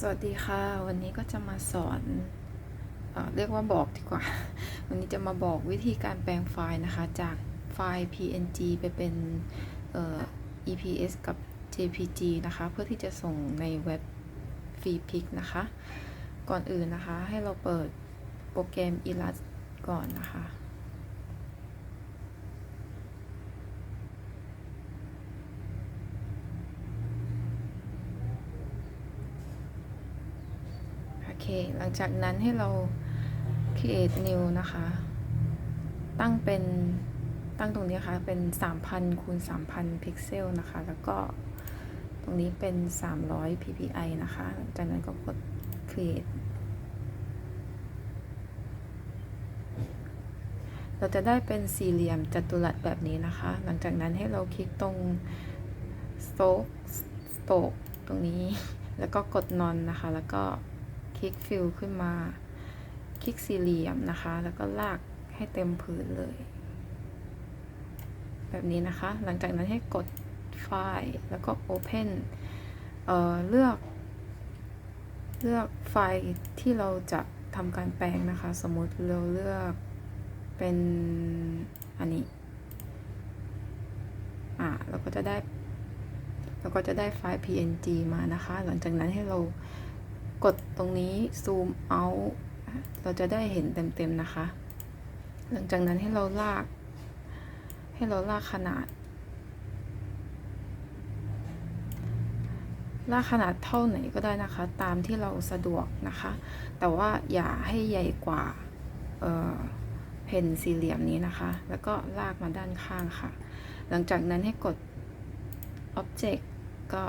สวัสดีค่ะ วันนี้ก็จะมาสอนเอเรียกว่าบอกดีกว่า วันนี้จะมาบอกวิธีการแปลงไฟล์นะคะ จากไฟล์ PNG ไปเป็นเ EPS กับ JPG นะคะ เพื่อที่จะส่งในเว็บ f r e e p i c นะคะ ก่อนอื่นนะคะ ให้เราเปิดโปรแกรม Illust ก่อนนะคะ เคหลังจากนั้นให้เรา create new นะคะ ตั้งเป็นตั้งตรงนี้ค่ะเป็น 3,000คูณ3,000 พิกเซลนะคะ แล้วก็ตรงนี้เป็น 300 ppi นะคะจากนั้นก็กด create เราจะได้เป็นสี่เหลี่ยมจัตุรัสแบบนี้นะคะ หลังจากนั้นให้เราคลิกตรง stroke stroke ตรงนี้ แล้วก็กด none นะคะ แล้วก็ คลิก fill ขึ้นมา คลิกสี่เหลี่ยมนะคะ แล้วก็ลากให้เต็มพื้นเลย แบบนี้นะคะ หลังจากนั้นให้กดไฟล์แล้วก็ open เเลือก เลือกไฟล์ที่เราจะทำการแปลงนะคะ สมมติเราเลือกเป็นอันนี้ อ่าเราก็จะได้ เราก็จะได้ไฟล์ png มานะคะ หลังจากนั้นให้เรา กดตรงนี้ zoom out เราจะได้เห็นเต็มๆนะคะ หลังจากนั้นให้เราลาก ให้เราลากขนาด ลากขนาดเท่าไหนก็ได้นะคะ ตามที่เราสะดวกนะคะ แต่ว่าอย่าให้ใหญ่กว่าเเพนสี่เหลี่ยมนี้นะคะ แล้วก็ลากมาด้านข้างค่ะ หลังจากนั้นให้กด Object ก็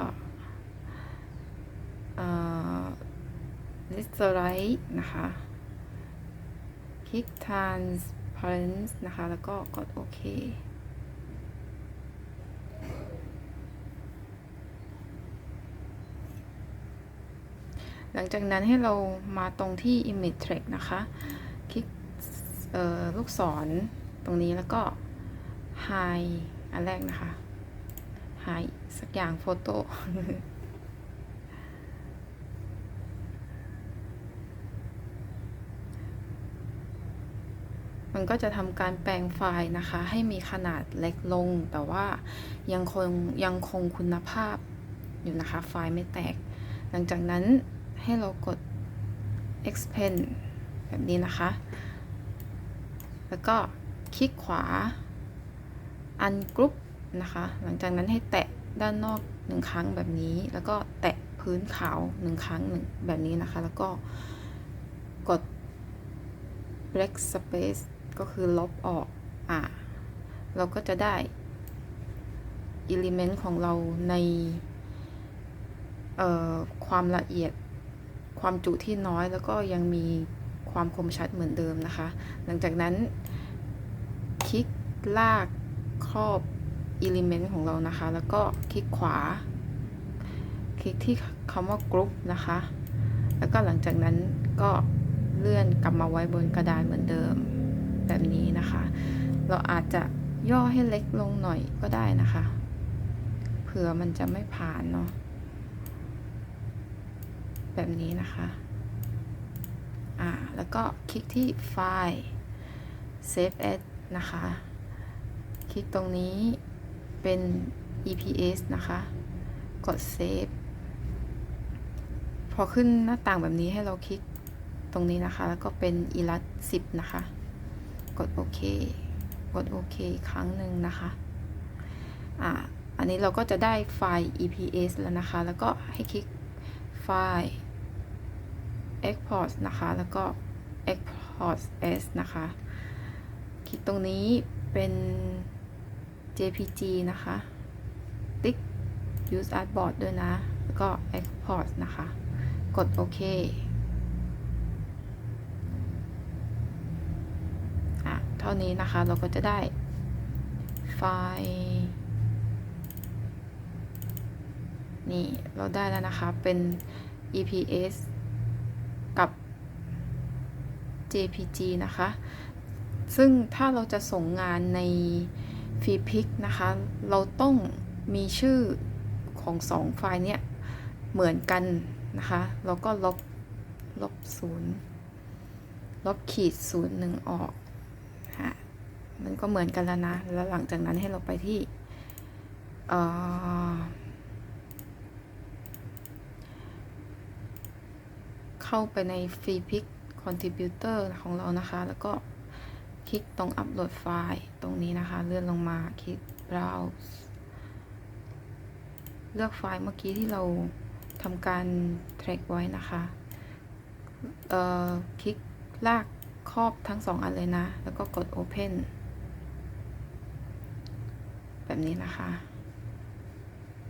l i s t r i g h t นะคะ คลิก transparent นะคะ แล้วก็กดโอเคหลังจากนั้นให้เรามาตรงที่ image track นะคะ คลิกลูกศรตรงนี้แล้วก็ hide อันแรกนะคะ hide สักอย่างโฟโต้ มันก็จะทำการแปลงไฟล์นะคะ ให้มีขนาดเล็กลง แต่ว่ายังคงยังคงคุณภาพอยู่นะคะ ไฟล์ไม่แตก หลังจากนั้นให้เรากด expand แบบนี้นะคะ แล้วก็คลิกขวา ungroup นะคะ หลังจากนั้นให้แตะด้านนอกหนึ่งครั้งแบบนี้ แล้วก็แตะพื้นขาวหนึ่งครั้งหนึ่งแบบนี้นะคะ แล้วก็กด black space ก็คือลบออก อ่า เราก็จะได้ element ของเราในความละเอียดความจุที่น้อยแล้วก็ยังมีความคมชัดเหมือนเดิมนะคะ หลังจากนั้น คลิกลากครอบ element ของเรานะคะ แล้วก็คลิกขวา คลิกที่คำว่า group นะคะ แล้วก็หลังจากนั้นก็เลื่อนกลับมาไว้บนกระดานเหมือนเดิม แบบนี้นะคะ เราอาจจะย่อให้เล็กลงหน่อยก็ได้นะคะ เผื่อมันจะไม่ผ่านเนาะแบบนี้นะคะ อ่า แล้วก็คลิกที่ไฟล์ save as นะคะ คลิกตรงนี้เป็น EPS นะคะ กด save พอขึ้นหน้าต่างแบบนี้ให้เราคลิกตรงนี้นะคะ แล้วก็เป็น ilat 10 นะคะ กดโอเค กดโอเคครั้งหนึ่งนะคะอ่าอันนี้เราก็จะได้ไฟล์ EPS แล้วนะคะ แล้วก็ให้คลิกไฟล์ export นะคะ แล้วก็ export as นะคะ คลิกตรงนี้เป็น JPG นะคะ ติ๊ก use artboard ด้วยนะ แล้วก็ export นะคะ กดโอเค อะ เท่านี้นะคะ เราก็จะได้ไฟล์นี่ เราได้แล้วนะคะ เป็น EPS กับ JPG นะคะ ซึ่งถ้าเราจะส่งงานในฟีพิกนะคะ เราต้องมีชื่อของสองไฟล์เนี้ยเหมือนกันนะคะ แล้วก็ลบ ลบศูนย์ลบขีดศูนย์หนึ่งออก ฮะมันก็เหมือนกันแล้วนะ แล้วหลังจากนั้นให้เราไปที่เอ่อเข้าไปในฟรีพิกคอนทริบิวเตอร์ของเรานะคะ แล้วก็คลิกตรงอัปโหลดไฟล์ตรงนี้นะคะ เลื่อนลงมาคลิก browse เลือกไฟล์เมื่อกี้ที่เราทำการ track ไว้นะคะ เอ่อ คลิกลาก ครอบทั้งสองอันเลยนะ แล้วก็กด open แบบนี้นะคะ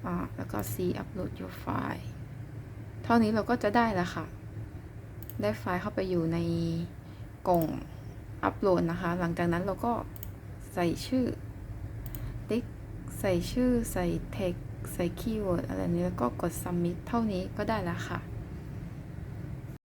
อ่าแล้วก็ c upload your file เท่านี้เราก็จะได้แล้วค่ะ ได้ไฟล์เข้าไปอยู่ในกล่องอัปโหลดนะคะ หลังจากนั้นเราก็ใส่ชื่อ ติ๊ก ใส่ชื่อ ใส่ text ใส่คีย์เวิร์ดอะไรนี้แล้วก็กด submit เท่านี้ก็ได้แล้วค่ะ